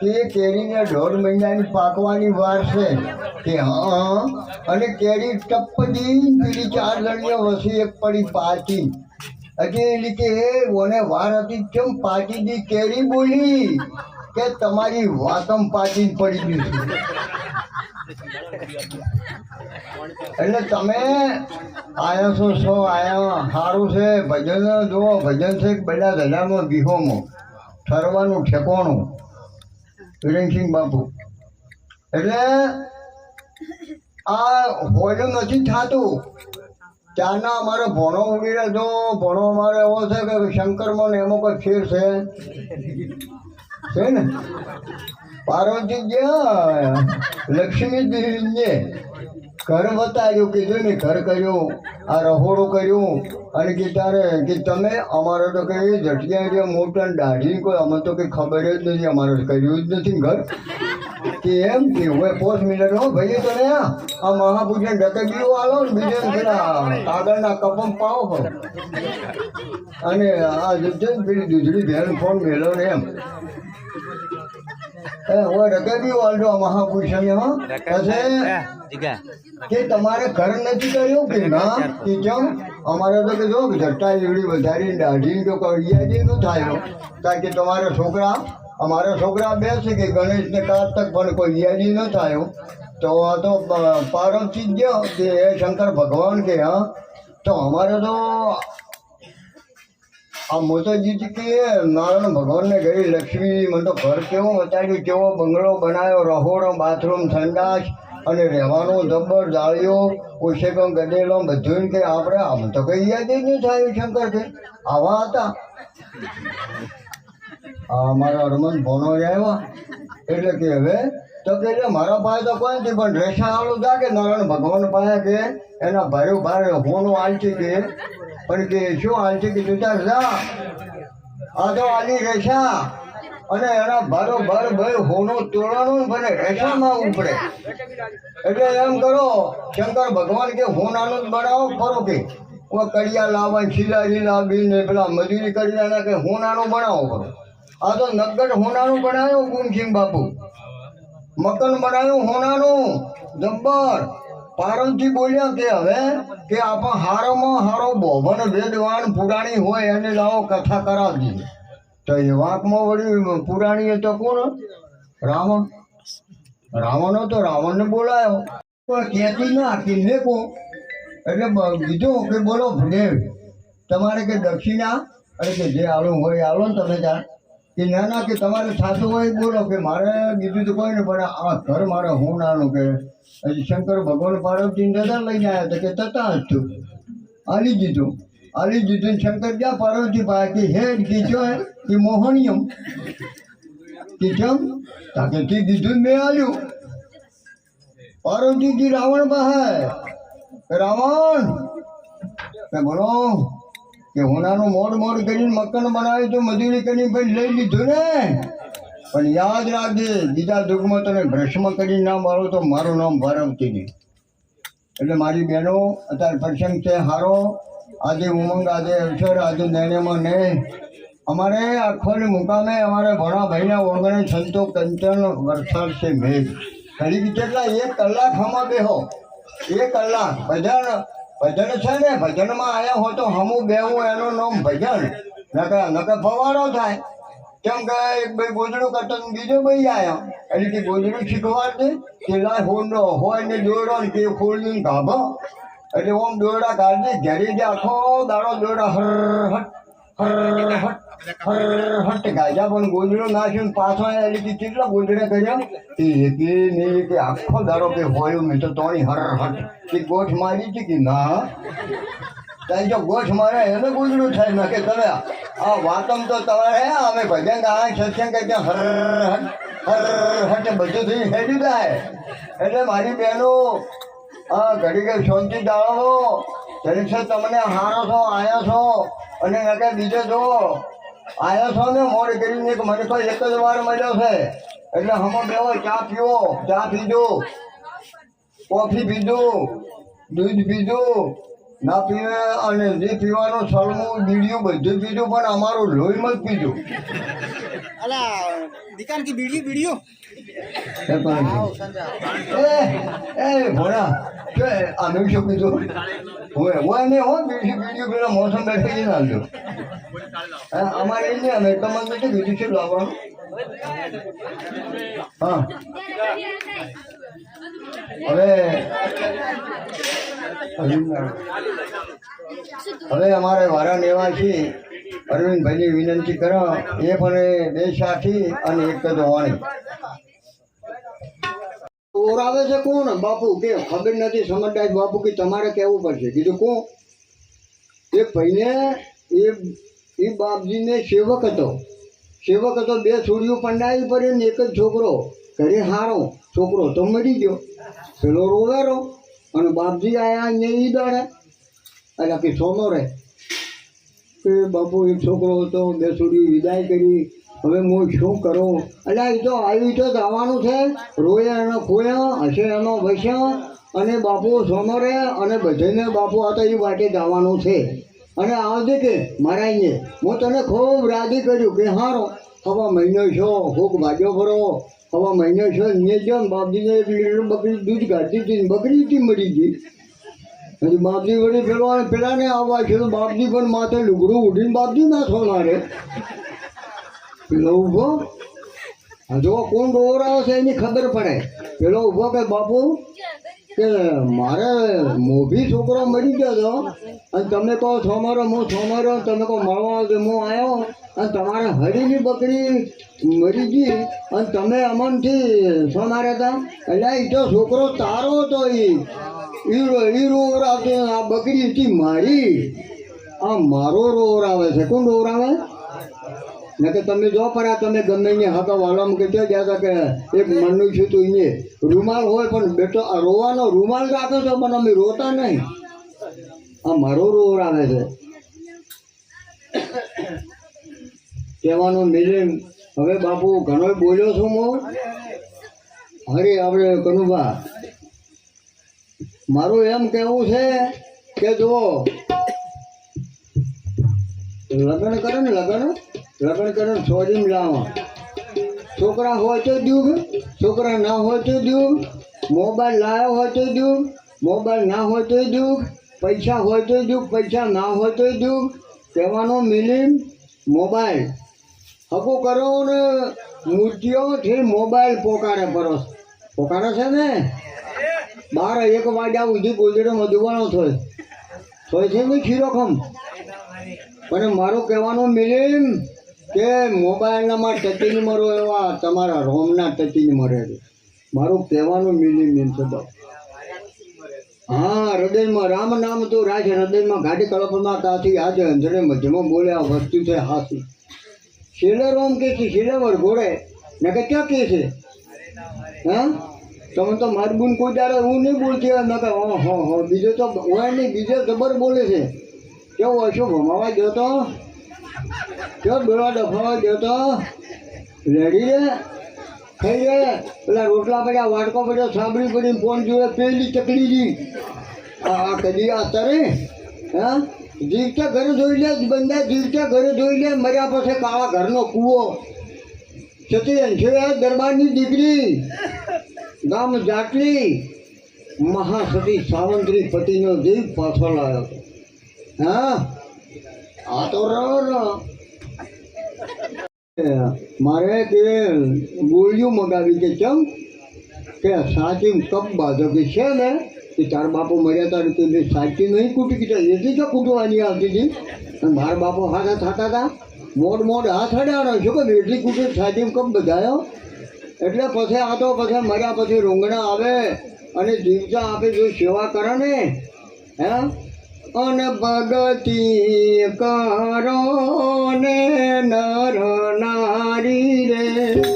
કે કેરીને દોઢ મહિનાની પાકવાની વાર છે. કે હા અને કેરી ટપદી પેલી ચાર જણીઓ વસી એક પડી પાકી હજી એલી કે ઓને વાર હતી, કેમ પાકી દી કેરી બોલી? કે તમારી વાતમ પાકી પડી ગઈ એટલે તમે આયા છો છો આયા સારું છે, ભજન જુઓ, ભજન છે બધા ધજામાં વિહોમાં ઠરવાનું ઠેકોણું. વિરેનસિંહ બાપુ એટલે આ હોયલું નથી થતું. ત્યારના અમારે ભણો ઉડી રહ્યો ભણો અમારે એવો છે કે શંકરમાં એમાં કોઈ ફેર છે? છે ને? પાર્વતી ગયા લક્ષ્મી દેવીને ઘર બતાવ્યું કીધું ને ઘર કર્યું, આ રહોડું કર્યું. અને કે તારે, કે તમે, અમારો તો કઈ જટિયા જે મોટા દાઢી કોઈ અમે તો કઈ ખબર જ નથી, અમારે કર્યું જ નથી ઘર. કે એમ કે હવે પોસ્ટ મિનિટ હો ભાઈ તને આ મહાપૂજન ડકેબીઓ આલો ને બીજે કાગળના કપમ પાવો પણ અને આ પેલી દૂધડી બેન ફોન મેળો ને એમ. કે તમારે ઘર નથી કર્યું કે ના? કે કેમ? અમારે તો કે જો કે એવડી વધારી દાઢી તો કડિયાજી ન થાય કારણ કે તમારા છોકરા અમારા છોકરા બે છે કે ગણેશ ને કાર્તક પણ કોઈ યાદી ન થાય તો આ તો પારમ ગયો કે શંકર ભગવાન કે હા. તો અમારે તો આ મોતાજી કે નારાયણ ભગવાનને ગઈ, લક્ષ્મી, મને તો ઘર કેવો બતાવ્યું કેવો બંગલો બનાવ્યો, રહોડો, બાથરૂમ ઠંડાશ અને રહેવાનું જબ્બર જાળીઓ ઓશેકો ગડેલો બધું કે આપણે આમ તો કઈ યાદ જ નહીં થાય શંકર છે આવા હતા. આ મારા હરમન ભણો આવ્યા. એટલે કે હવે તો કે મારા પાસે તો કોઈ નથી, પણ રેશા વાળું જા કે નારાયણ ભગવાન પાસે કે, એના ભાઈઓ ભાઈ હોનો આલતી કે. પણ કે, શું આલતી કે તાર જા. આ તો આલી રેશા અને એના ભારો ભાર ભાઈ હોનો તોડવાનું ભલે રેશામાં ઉપડે. એટલે એમ કરો, શંકર ભગવાન કે હોનાનું જ બનાવો ખરો કે. કડિયા લાવવા લીલા લાવી ને પેલા મજૂરી કરી કે હોનાનું બનાવો કરો આ તો નગર હોનાનું બનાવ્યો ગુમસિંહ બાપુ. મકન બનાવ્યું હોનાનું. જબ્બર. પારવજી બોલ્યા કે, હવે કે આપણ હારોમાં હારો બોભન વેદવાન પુરાણી હોય એને લાવો કથા કરાવજી. તો એ વાંકમાં વળી પુરાણી તો કોણ? રાવણ. રાવણ તો રાવણને બોલાયો. પણ કહેતી ના કે એટલે કીધું કે બોલો ભદેવ. તમારે કે દક્ષિણા અને કે જે આવું હોય આવો ને તમે ત્યાં કે ના ના કે તમારે થતું હોય બોલો કે મારે બીજું તો કોઈ નહીં, પણ આ ઘર મારે હું નાનું કે, હજી શંકર ભગવાન પાર્વતી દાદા લઈને આવ્યા હતા કે તતા જ તું. આલી દીધું. આલી દીધું શંકર ક્યાં પાર્વતી પાસે કે હેડ કે હે, કે મોહનિયમ. કે કેમ તાકે તે દીધું મેં આલ્યું. પાર્વતીજી રાવણ પાસે. રાવણ! બોલો કે હોનાનું મોડ મોડ કરીને મકાન બનાવ્યું તો મજૂરી કરીને પણ લઈ લીધું ને. પણ યાદ રાખજે, બીજા દુઃખમાં તમે ભ્રષ્મ કરી ના મારો તો મારું નામ ભારવતી નહીં. એટલે મારી બહેનો, અત્યારે પ્રસંગ છે હારો. આજે ઉમંગ, આજે અવસર, આજે નૈનેમાં ને અમારે આખોની મુકામે અમારે ભણા ભાઈના ઓગણે સંતો કંચન વરસાદ છે મેઘ. ઘડી કેટલા? એક કલાક હમા બેહો. એક કલાક. ભજન ભજન છે ને, ભજનમાં આયા હો તો હમું બેહું, એનું નામ ભજન. નકર નકર ફવારો થાય. કેમ કે એક ભાઈ ગોદડું કરતો બીજો ભાઈ આવ્યો એટલે કે ગોદડું શીખવાડશે કે લાય હોંડો હોય ને દોડો ને તે ખોલી ગાભો. એટલે ઓમ દોરડા કાઢી ઘેરી જે આખો દાડો દોરડા હર હટ હર હટ. જો વાતમ તો તમારે અમે ભજન ગાણા સત્સંગ કે હર બધું થઈ હેડ્યું થાય એટલે મારી બહેનો હા ઘડી ઘડી શાંતિ દાળો જરીક છે તમને હારો છો આયા છો અને નકે બીજો છો આયા છો ને મોડ કરીને એક મને તો એક જ વાર મળ્યો છે. એટલે હમો બેવો ચા પીવો ચા પીજો. કોફી પીજો, દૂધ પીધું ના પીવે અને જે પીવાનું સળમું બીડીયું બધું પીધું પણ અમારું લોહી મત પીધું. અલા દીકાન કી બીડીઓ બીડીઓ એ એ ભોળા કે આનું શું પીધું હોય હોય ને હો બીડી બીડીયું પેલા મોસમ બેઠી જઈને આવજો અમારે એ અમે તમારે બીજું છે લાવવાનું? હા. હવે હવે અમારે વારા છે અરવિંદભાઈની વિનંતી કરો એ પણ બે સાથી અને એક જ વાણી. ઓરાવે છે કોણ? બાપુ કે ખબર નથી સમજદાર બાપુ કે તમારે કહેવું પડશે. કીધું કોણ? એ ભાઈને એ એ બાપજીને સેવક હતો. સેવક હતો, બે છોડીઓ પંડાવી પડે ને એક જ છોકરો. ઘરે હારો, છોકરો તો મરી ગયો. પેલો રોવેરો અને બાપજી આયા ને ઈ દાડે એટલે કે સોનો રે કે બાપુ, એક છોકરો હતો, બે છોડી વિદાય કરી. હવે હું શું કરું? એટલે એ તો આવી તો જવાનું છે. રોયા એનો ખોયા, હશે એનો વસ્યા અને બાપુ સોનો રે અને બધાને બાપુ આ તો એ વાટે જવાનું છે. અને આવજે કે મારા અહીંયા, હું તને ખૂબ રાજી કર્યું કે હારો, હવા મહિનો છો, ભૂખ ભાગ્યો ફરો હવા મહિનો છો, મેં જાઉં બાપજીને બકરી દૂધ કાઢતી હતી બકરી હતી મરી ગઈ? હજી બાપજી વળી પેલો પેલાને આવવા છે તો બાપજી પણ માથે લુગડું ઉઠીને બાપજી ના સોનારે પેલો ઊભો. જો કોણ ડોરાવે છે એની ખબર પડે. પેલો ઊભો કે બાપુ, કે મારે મોભી છોકરો મરી ગયો હતો અને તમે કહો સોમારો હું સોમારો તમે કહો મળવા હું આવ્યો અને તમારે હરીની બકરી મરી ગઈ અને તમે અમનથી સોમારે હતા એટલે એ તો છોકરો તારો હતો એ એ રોવર આવતો આ બકરી હતી મારી. આ મારો રોવર આવે છે. કોણ રોવર આવે ને કે તમે જો પરા, તમે ગમે ને હતા વાળામાં કે ત્યાં ગયા કે એક મનનું છું તું એને રૂમાલ હોય પણ બેટો આ રોવાનો રૂમાલ રાખો છો, પણ અમે રોતા નહીં. આ મારો રોવરાવે છે. કહેવાનું મિલિંગ હવે બાપુ ઘણો બોલ્યો છું હું. હરે આપણે કનુભા. મારું એમ કહેવું છે કે જુઓ લગ્ન કરે ને લગ્ન લગ્ન કરે ને છોડીને લાવવા છોકરા હોય તો દુઃખ, છોકરા ના હોય તો દુઃખ, મોબાઈલ લાવ્યો હોય તો દુઃખ, મોબાઈલ ના હોય તો દુઃખ, પૈસા હોય તો દુઃખ, પૈસા ના હોય તો દુઃખ, કહેવાનો મિલિંગ મોબાઈલ. હકો કરો ને મૂર્તિઓથી મોબાઈલ પોકારે પરોસ. પોકારે છે ને? બાર એક વાગ્યા સુધી ગોજડીમાં દુવાનો થાય. થોય છે ને ખીરોખમ પણ મારું કહેવાનું મિલિમ કે મોબાઈલનામાં ટચીને મરો એવા તમારા રોમના ટચીને મરે છે. મારું કહેવાનું મિલિમ એમ છે બસ. હા, હૃદયમાં રામ નામ તો રાજ, હૃદયમાં ગાડી કળપમાં તાથી આજે અંધરે મધ્યમાં બોલ્યા, વસ્તુ છે હાથી. શીલે રોમ કે છે શીલે વર ઘોડે? ને કે ક્યાં કે છે? હા? તમે તો મારી બુન કોઈ દાડે હું નહીં બોલતી હોય? મેં કહે હો હો હો, બીજો તો હોય નહીં, બીજો જબર બોલે છે. કેવો હશો? ભમાવા ગયો તો? કેવો બેડા ડફાવા ગયો તો? લડી રે ખાઈ રે પેલા રોટલા પડ્યા વાટકો પડ્યો, સાંભળી પડી ફોન જોયો, પેલી ચકડી જી. આ કદી આ તરે? હા? જીવતા ઘરે જોઈ લે, બંદા જીવતા ઘરે જોઈ લે, મર્યા પછી કાળા ઘરનો કૂવો. છતી અંશે દરબારની દીકરી, ગામ જાટલી, મહાસતી સાવંત્રી પતિનો જીવ પાછો લાવ્યો હતો હા? આ તો રહ્યો મારે કે ગોળીઓ મગાવી કે ચમ? કે સાચી કપ બાંધો કે છે ને? કે તાર બાપો મર્યા તાર કે બે સાચી નહીં કૂટી કીધા. એથી તો કૂટવાની આવતી હતી. અને મારા બાપો હાથ થતા હતા. મોડ મોડ હાથ હડાવવાનો છો કે એટલી કૂટી સાચી કપ બધાયો? એટલે પછી આ તો પછી મર્યા પછી રૂંગણા આવે અને જીવતા આપે જો સેવા કરે ને, હે? અને ભગતી કરો ને નર નારી